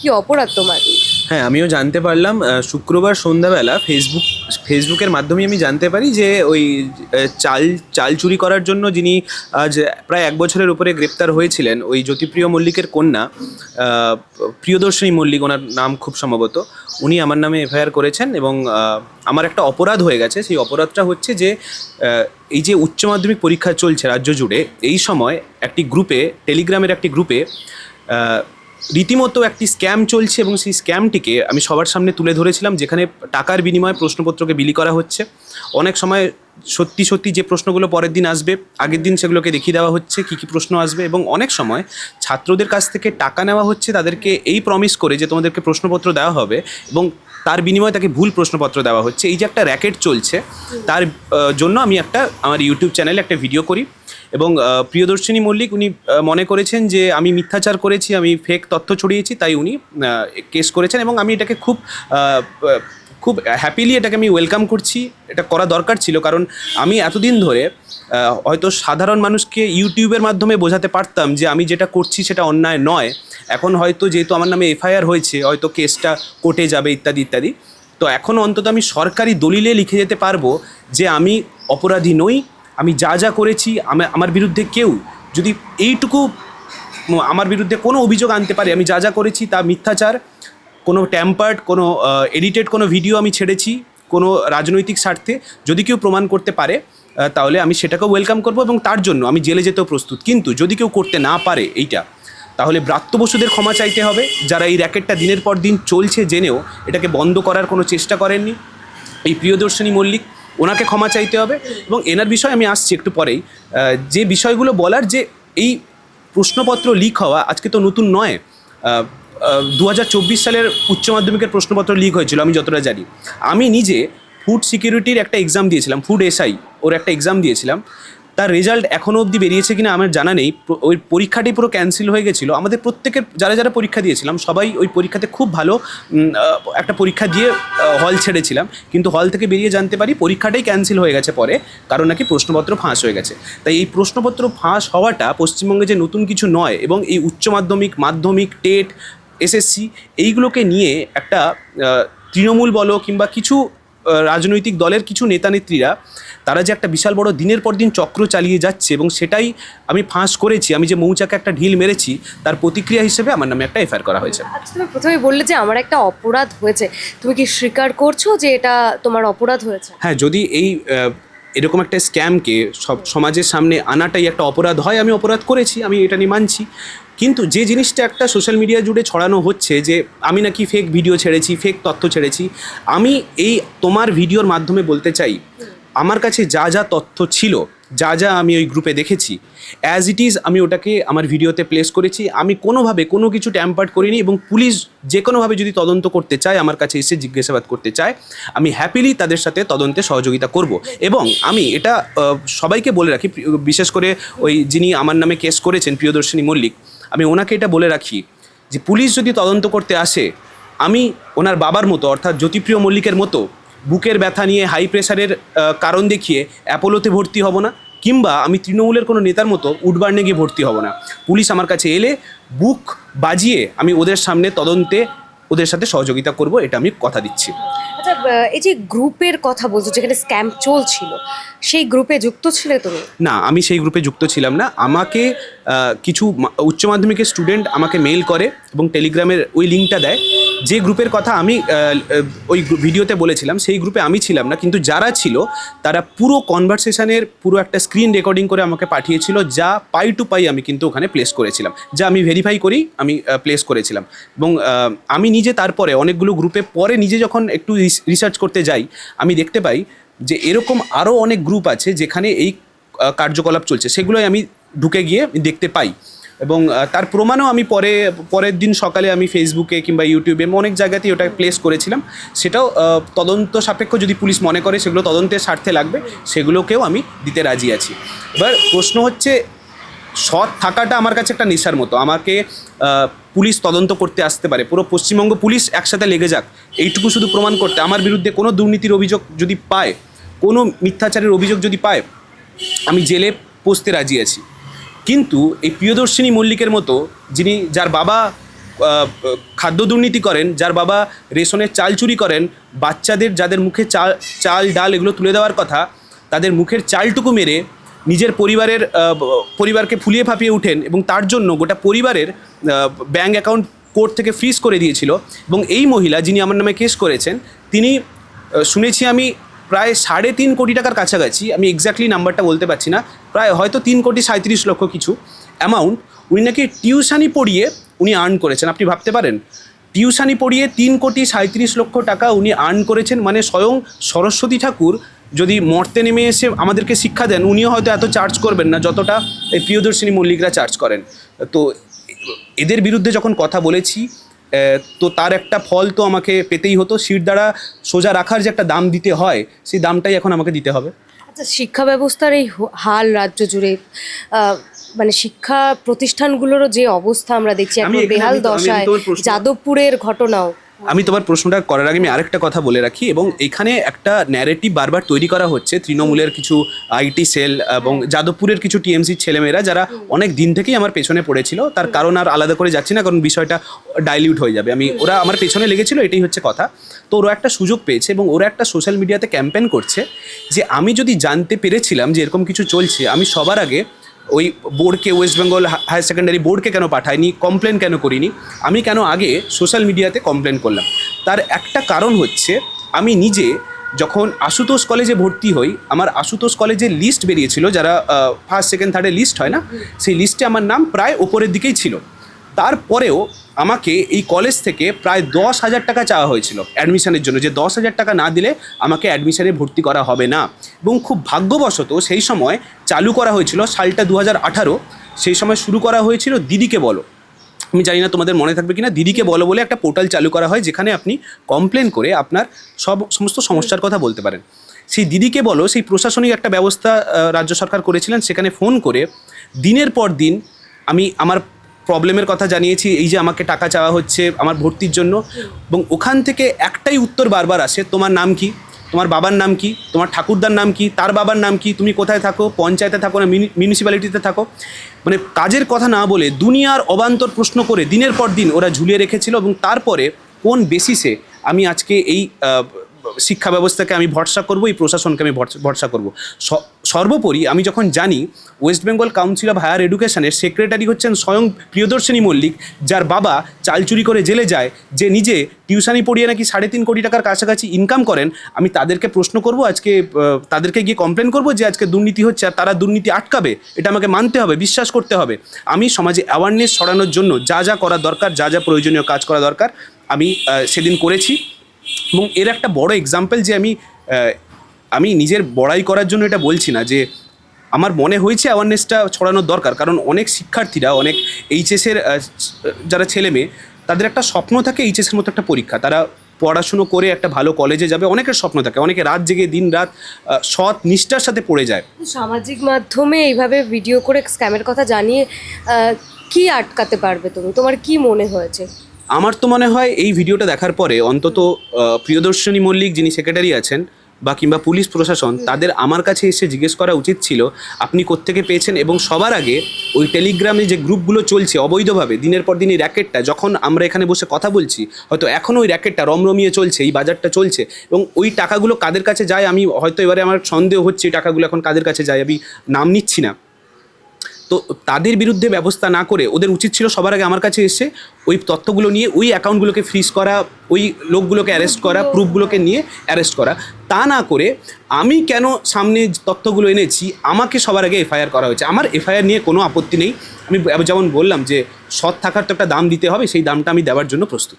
কি অপরাধ তোমার? হ্যাঁ আমিও জানতে পারলাম শুক্রবার সন্ধ্যাবেলা ফেসবুক ফেসবুকের মাধ্যমে আমি জানতে পারি যে ওই চাল চাল চুরি করার জন্য যিনি আজ প্রায় এক বছরের উপরে গ্রেপ্তার হয়েছিলেন, ওই জ্যোতিপ্রিয় মল্লিকের কন্যা প্রিয়দর্শিনী মল্লিক, ওনার নাম খুব সম্ভবত, উনি আমার নামে এফআইআর করেছেন এবং আমার একটা অপরাধ হয়ে গেছে। সেই অপরাধটা হচ্ছে যে এই যে উচ্চ মাধ্যমিক পরীক্ষা চলছে রাজ্য জুড়ে, এই সময় একটি গ্রুপে টেলিগ্রামের একটি গ্রুপে রীতিমতো একটি স্ক্যাম চলছে এবং সেই স্ক্যামটিকে আমি সবার সামনে তুলে ধরেছিলাম, যেখানে টাকার বিনিময়ে প্রশ্নপত্রকে বিলি করা হচ্ছে। অনেক সময় সত্যি সত্যি যে প্রশ্নগুলো পরের দিন আসবে, আগের দিন সেগুলোকে দেখিয়ে দেওয়া হচ্ছে, কী কী প্রশ্ন আসবে এবং অনেক সময় ছাত্রদের কাছ থেকে টাকা নেওয়া হচ্ছে, তাদেরকে এই প্রমিস করে যে তোমাদেরকে প্রশ্নপত্র দেওয়া হবে এবং তার বিনিময়ে তাকে ভুল প্রশ্নপত্র দেওয়া হচ্ছে। এই যে একটা র্যাকেট চলছে, তার জন্য আমি একটা, আমার ইউটিউব চ্যানেলে একটা ভিডিও করি। এবং প্রিয়দর্শিনী মল্লিক উনি মনে করেছেন যে আমি মিথ্যাচার করেছি, আমি ফেক তথ্য ছড়িয়েছি, তাই উনি কেস করেছেন এবং আমি এটাকে খুব খুব হ্যাপিলি এটাকে আমি ওয়েলকাম করছি। এটা করা দরকার ছিল কারণ আমি এতদিন ধরে হয়তো সাধারণ মানুষকে ইউটিউবের মাধ্যমে বোঝাতে পারতাম যে আমি যেটা করছি সেটা অন্যায় নয়। এখন হয়তো যেহেতু আমার নামে এফআইআর হয়েছে, হয়তো কেসটা কোর্টে যাবে, ইত্যাদি ইত্যাদি। তো এখন অন্তত আমি সরকারি দলিলে লিখে যেতে পারব যে আমি অপরাধী নই আমি যা যা করেছি আমার বিরুদ্ধে কেউ যদি এইটুকু আমার বিরুদ্ধে কোনো অভিযোগ আনতে পারে, আমি যা যা করেছি তা মিথ্যাচার, কোনো ট্যাম্পার্ড কোনো এডিটেড কোনো ভিডিও আমি ছেড়েছি কোনো রাজনৈতিক স্বার্থে, যদি কেউ প্রমাণ করতে পারে তাহলে আমি সেটাকেও ওয়েলকাম করব এবং তার জন্য আমি জেলে যেতেও প্রস্তুত। কিন্তু যদি কেউ করতে না পারে এইটা, তাহলে ব্রাত্য বসুদের ক্ষমা চাইতে হবে। যারা এই র্যাকেটটা দিনের পর দিন চলছে জেনেও এটাকে বন্ধ করার কোনো চেষ্টা করেননি। এই প্রিয়দর্শিনী মল্লিক ওনাকে ক্ষমা চাইতে হবে এবং এনার বিষয়ে আমি আসছি একটু পরেই। যে বিষয়গুলো বলার যে এই প্রশ্নপত্র লিক হওয়া, আজকে তো নতুন নয় দু সালের উচ্চ মাধ্যমিকের প্রশ্নপত্র লিক হয়েছিল, আমি যতটা জানি। আমি নিজে ফুড সিকিউরিটির একটা এক্সাম দিয়েছিলাম ফুড এসআই ওর একটা এক্সাম দিয়েছিলাম। তার রেজাল্ট এখনও অবধি বেরিয়েছে কিনা আমার জানা নেই। ওই পরীক্ষাটি পুরো ক্যান্সেল হয়ে গেছিল। আমাদের প্রত্যেকের যারা যারা পরীক্ষা দিয়েছিলাম, সবাই ওই পরীক্ষাতে খুব ভালো একটা পরীক্ষা দিয়ে হল ছেড়েছিলাম। কিন্তু হল থেকে বেরিয়ে জানতে পারি পরীক্ষাটাই ক্যান্সেল হয়ে গেছে পরে, কারণ নাকি প্রশ্নপত্র ফাঁস হয়ে গেছে। তাই এই প্রশ্নপত্র ফাঁস হওয়াটা পশ্চিমবঙ্গে যে নতুন কিছু নয় এবং এই উচ্চ মাধ্যমিক মাধ্যমিক, টেট এসএসসি এইগুলোকে নিয়ে একটা তৃণমূল বলো কিংবা কিছু রাজনৈতিক দলের কিছু নেতানেত্রীরা তারা যে একটা বিশাল বড় দিনের পর দিন চক্র চালিয়ে যাচ্ছে এবং সেটাই আমি ফাঁস করেছি। আমি যে মৌচাকে একটা ঢিল মেরেছি তার প্রতিক্রিয়া হিসেবে আমার নামে একটা এফআইআর করা হয়েছে। আচ্ছা তুমি প্রথমে বললে যে আমার একটা অপরাধ হয়েছে। তুমি কি স্বীকার করছ যে এটা তোমার অপরাধ হয়েছে? হ্যাঁ যদি এই এরকম একটা স্ক্যামকে সব সমাজের সামনে আনাটাই একটা অপরাধ হয় আমি অপরাধ করেছি আমি এটা নিয়ে মানছি। কিন্তু যে জিনিসটা একটা সোশ্যাল মিডিয়া জুড়ে ছড়ানো হচ্ছে যে আমি নাকি ফেক ভিডিও ছেড়েছি ফেক তথ্য ছেড়েছি আমি এই তোমার ভিডিওর মাধ্যমে বলতে চাই আমার কাছে যা যা তথ্য ছিল, যা যা আমি ওই গ্রুপে দেখেছি অ্যাজ ইট ইজ আমি ওটাকে আমার ভিডিওতে প্লেস করেছি। আমি কোনোভাবে কোনো কিছু ট্যাম্পার্ড করিনি এবং পুলিশ যে কোনোভাবে যদি তদন্ত করতে চায়, আমার কাছে এসে জিজ্ঞাসাবাদ করতে চায়, আমি হ্যাপিলি তাদের সাথে তদন্তে সহযোগিতা করব। এবং আমি এটা সবাইকে বলে রাখি বিশেষ করে ওই যিনি আমার নামে কেস করেছেন, প্রিয়দর্শিনী মল্লিক, আমি ওনাকে এটা বলে রাখি যে, পুলিশ যদি তদন্ত করতে আসে, আমি ওনার বাবার মতো, অর্থাৎ জ্যোতিপ্রিয় মল্লিকের মতো বুকের ব্যথা নিয়ে হাই প্রেশারের কারণ দেখিয়ে অ্যাপোলোতে ভর্তি হব না কিংবা আমি তৃণমূলের কোনো নেতার মতো উডবার্নে গিয়ে ভর্তি হব না। পুলিশ আমার কাছে এলে বুক বাজিয়ে আমি ওদের সামনে তদন্তে ওদের সাথে সহযোগিতা করব এটা আমি কথা দিচ্ছি। আচ্ছা এই যে গ্রুপের কথা বলছো যেখানে স্ক্যাম চলছিল সেই গ্রুপে যুক্ত ছিলে তুমি? না আমি সেই গ্রুপে যুক্ত ছিলাম না। আমাকে কিছু উচ্চ মাধ্যমিকের স্টুডেন্ট আমাকে মেল করে এবং টেলিগ্রামের ওই লিঙ্কটা দেয়। যে গ্রুপের কথা আমি ওই ভিডিওতে বলেছিলাম, সেই গ্রুপে আমি ছিলাম না, কিন্তু যারা ছিল, তারা পুরো কনভারসেশনের পুরো একটা স্ক্রিন রেকর্ডিং করে আমাকে পাঠিয়েছিল, যা পাই টু পাই আমি কিন্তু ওখানে প্লেস করেছিলাম। যা আমি ভেরিফাই করি, আমি প্লেস করেছিলাম। এবং আমি নিজে তারপরে অনেকগুলো গ্রুপে, পরে নিজে যখন একটু রিসার্চ করতে যাই, আমি দেখতে পাই যে এরকম আরও অনেক গ্রুপ আছে যেখানে এই কার্যকলাপ চলছে। সেগুলোই আমি ঢুকে গিয়ে দেখতে পাই। এবং তার প্রমাণও আমি পরে, পরের দিন সকালে আমি ফেসবুকে কিংবা ইউটিউবে অনেক জায়গাতেই ওটা প্লেস করেছিলাম। সেটাও তদন্ত সাপেক্ষ যদি পুলিশ মনে করে, সেগুলো তদন্তের স্বার্থে লাগবে, সেগুলোকেও আমি দিতে রাজি আছি। এবার প্রশ্ন হচ্ছে, সৎ থাকাটা আমার কাছে একটা নেশার মতো। আমাকে পুলিশ তদন্ত করতে আসতে পারে। পুরো পশ্চিমবঙ্গ পুলিশ একসাথে লেগে যাক। এইটুকু শুধু প্রমাণ করতে। আমার বিরুদ্ধে কোনো দুর্নীতির অভিযোগ যদি পায়, কোনো মিথ্যাচারের অভিযোগ যদি পায়, আমি জেলে পৌঁছতে রাজি আছি। কিন্তু এই প্রিয়দর্শিনী মল্লিকের মতো যিনি যার বাবা খাদ্য দুর্নীতি করেন, যার বাবা রেশনের চাল চুরি করেন, বাচ্চাদের যাদের মুখে চাল চাল, ডাল এগুলো তুলে দেওয়ার কথা, তাদের মুখের চালটুকু মেরে নিজের পরিবারের পরিবারকে ফুলিয়ে ফাঁপিয়ে উঠেন এবং তার জন্য গোটা পরিবারের ব্যাঙ্ক অ্যাকাউন্ট কোর্ট থেকে ফ্রিজ করে দিয়েছিল। এবং এই মহিলা যিনি আমার নামে কেস করেছেন, তিনি শুনেছি আমি প্রায় সাড়ে তিন কোটি টাকার কাছাকাছি, আমি এক্স্যাক্টলি নাম্বারটা বলতে পারছি না, প্রায় হয়তো তিন কোটি সাঁত্রিশ লক্ষ কিছু অ্যামাউন্ট উনি নাকি টিউশানি পড়িয়ে উনি আর্ন করেছেন। আপনি ভাবতে পারেন টিউশানি পড়িয়ে তিন কোটি সাঁত্রিশ লক্ষ টাকা উনি আর্ন করেছেন মানে স্বয়ং সরস্বতী ঠাকুর যদি মর্তে নেমে এসে আমাদেরকে শিক্ষা দেন, উনিও হয়তো এত চার্জ করবেন না যতটা এই প্রিয়দর্শিনী মল্লিকরা চার্জ করেন। তো এদের বিরুদ্ধে যখন কথা বলেছি তো তার একটা ফল তো আমাকে পেতেই হতো। সিট দ্বারা সোজা রাখার যে একটা দাম দিতে হয় সেই দামটাই এখন আমাকে দিতে হবে। আচ্ছা শিক্ষা ব্যবস্থার এই হাল রাজ্য জুড়ে আহ, মানে শিক্ষা প্রতিষ্ঠানগুলোরও যে অবস্থা আমরা দেখছি এখন বেহাল দশায় যাদবপুরের ঘটনাও। আমি তোমার প্রশ্নটা করার আগে আমি আরেকটা কথা বলে রাখি এবং এখানে একটা ন্যারেটিভ বারবার তৈরি করা হচ্ছে। তৃণমূলের কিছু আইটি সেল এবং যাদবপুরের কিছু টিএমসি ছেলেমেয়েরা যারা অনেক দিন থেকেই আমার পেছনে পড়েছিল তার কারণ আর আলাদা করে যাচ্ছি না কারণ বিষয়টা ডাইলিউট হয়ে যাবে। আমি ওরা আমার পেছনে লেগেছিল এটাই হচ্ছে কথা। তো ওরা একটা সুযোগ পেয়েছে এবং ওরা একটা সোশ্যাল মিডিয়াতে ক্যাম্পেন করছে যে আমি যদি জানতে পেরেছিলাম যে এরকম কিছু চলছে আমি সবার আগে ওই বোর্ডকে ওয়েস্ট বেঙ্গল হায়ার সেকেন্ডারি বোর্ডকে কেন পাঠায়নি কমপ্লেন কেন করিনি? আমি কেন আগে সোশ্যাল মিডিয়াতে কমপ্লেন করলাম? তার একটা কারণ হচ্ছে, আমি নিজে যখন আশুতোষ কলেজে ভর্তি হই, আমার আশুতোষ কলেজের লিস্ট বেরিয়েছিল, যারা ফার্স্ট সেকেন্ড থার্ডের লিস্ট হয় না, সেই লিস্টে আমার নাম প্রায় ওপরের দিকেই ছিল। তারপরেও আমাকে এই কলেজ থেকে প্রায় দশ হাজার টাকা চাওয়া হয়েছিল অ্যাডমিশনের জন্য। যে দশ হাজার টাকা না দিলে আমাকে অ্যাডমিশনে ভর্তি করা হবে না। এবং খুব ভাগ্যবশত সেই সময় চালু করা হয়েছিল সালটা দু আঠারো। সেই সময় শুরু করা হয়েছিল দিদিকে বলো। আমি জানি না তোমাদের মনে থাকবে কিনা, দিদিকে বলো বলে একটা পোর্টাল চালু করা হয় যেখানে আপনি কমপ্লেন করে আপনার সব, সমস্ত সমস্যার কথা বলতে পারেন। সেই দিদিকে বলো, সেই প্রশাসনিক একটা ব্যবস্থা রাজ্য সরকার করেছিলেন। সেখানে ফোন করে দিনের পর দিন আমি আমার প্রবলেমের কথা জানিয়েছি, এই যে আমাকে টাকা চাওয়া হচ্ছে আমার ভর্তির জন্য। এবং ওখান থেকে একটাই উত্তর বারবার আসে, তোমার নাম কি? তোমার বাবার নাম কি? তোমার ঠাকুরদার নাম কি? তার বাবার নাম কি? তুমি কোথায় থাকো? পঞ্চায়েতে থাকো না মিউনিসিপ্যালিটিতে থাকো? মানে কাজের কথা না বলে দুনিয়ার অবান্তর প্রশ্ন করে দিনের পর দিন ওরা ঝুলিয়ে রেখেছিল এবং তারপরে কোন বেসিসে আমি আজকে এই শিক্ষা ব্যবস্থাকে আমি ভরসা করব, এই প্রশাসনকে আমি ভরসা- করব। সর্বোপরি আমি যখন জানি West Bengal council of higher এডুকেশনের সেক্রেটারি হচ্ছেন স্বয়ং প্রিয়দর্শিনী মল্লিক, যার বাবা চাল চুরি করে জেলে যায়, যে নিজে টিউশানি পড়িয়ে নাকি সাড়ে তিন কোটি টাকার কাছাকাছি ইনকাম করেন, আমি তাদেরকে প্রশ্ন করব, আজকে তাদেরকে গিয়ে কমপ্লেন করব যে আজকে দুর্নীতি হচ্ছে আর তারা দুর্নীতি আটকাবে। এটা আমাকে মানতে হবে, বিশ্বাস করতে হবে। আমি সমাজে অ্যাওয়ারনেস ছড়ানোর জন্য যা যা করা দরকার, যা যা প্রয়োজনীয় কাজ করা দরকার, আমি সেদিন করেছি। এবং এর একটা বড় এক্সাম্পল যে আমি আমি নিজের বড়াই করার জন্য এটা বলছি না, যে আমার মনে হয়েছে অ্যাওয়ারনেসটা ছড়ানোর দরকার। কারণ অনেক শিক্ষার্থীরা, অনেক এইচএসের যারা ছেলে মেয়ে, তাদের একটা স্বপ্ন থাকে এইচএসের মতো একটা পরীক্ষা। তারা পড়াশুনো করে একটা ভালো কলেজে যাবে, অনেকের স্বপ্ন থাকে। অনেকে রাত জেগে, দিন রাত সৎ নিষ্ঠার সাথে পড়ে যায়। সামাজিক মাধ্যমে এইভাবে ভিডিও করে স্ক্যামের কথা জানিয়ে কি আটকাতে পারবে তুমি? তোমার কি মনে হয়েছে? আমার তো মনে হয় এই ভিডিওটা দেখার পরে অন্তত প্রিয়দর্শনী মল্লিক যিনি সেক্রেটারি আছেন বা কিংবা পুলিশ প্রশাসন, তাদের আমার কাছে এসে জিজ্ঞেস করা উচিত ছিল, আপনি কোত্থেকে পেয়েছেন এবং সবার আগে ওই টেলিগ্রামে যে গ্রুপগুলো চলছে অবৈধভাবে, দিনের পর দিন এই র্যাকেটটা, যখন আমরা এখানে বসে কথা বলছি, হয়তো এখনও ওই র্যাকেটটা রমরমিয়ে চলছে, এই বাজারটা চলছে, এবং ওই টাকাগুলো কাদের কাছে যায় আমি হয়তো এবারে আমার সন্দেহ হচ্ছে, এই টাকাগুলো এখন কাদের কাছে যায়, আমি নাম নিচ্ছি না। তো তাদের বিরুদ্ধে ব্যবস্থা না করে ওদের উচিত ছিল সবার আগে আমার কাছে এসে ওই তথ্যগুলো নিয়ে ওই অ্যাকাউন্টগুলোকে ফ্রিজ করা, ওই লোকগুলোকে অ্যারেস্ট করা প্রুফগুলোকে নিয়ে অ্যারেস্ট করা। তা না করে আমি কেন সামনে তথ্যগুলো এনেছি, আমাকে সবার আগে এফআইআর করা হয়েছে। আমার এফআইআর নিয়ে কোনো আপত্তি নেই। আমি যেমন বললাম যে সৎ থাকার তো একটা দাম দিতে হবে, সেই দামটা আমি দেওয়ার জন্য প্রস্তুত।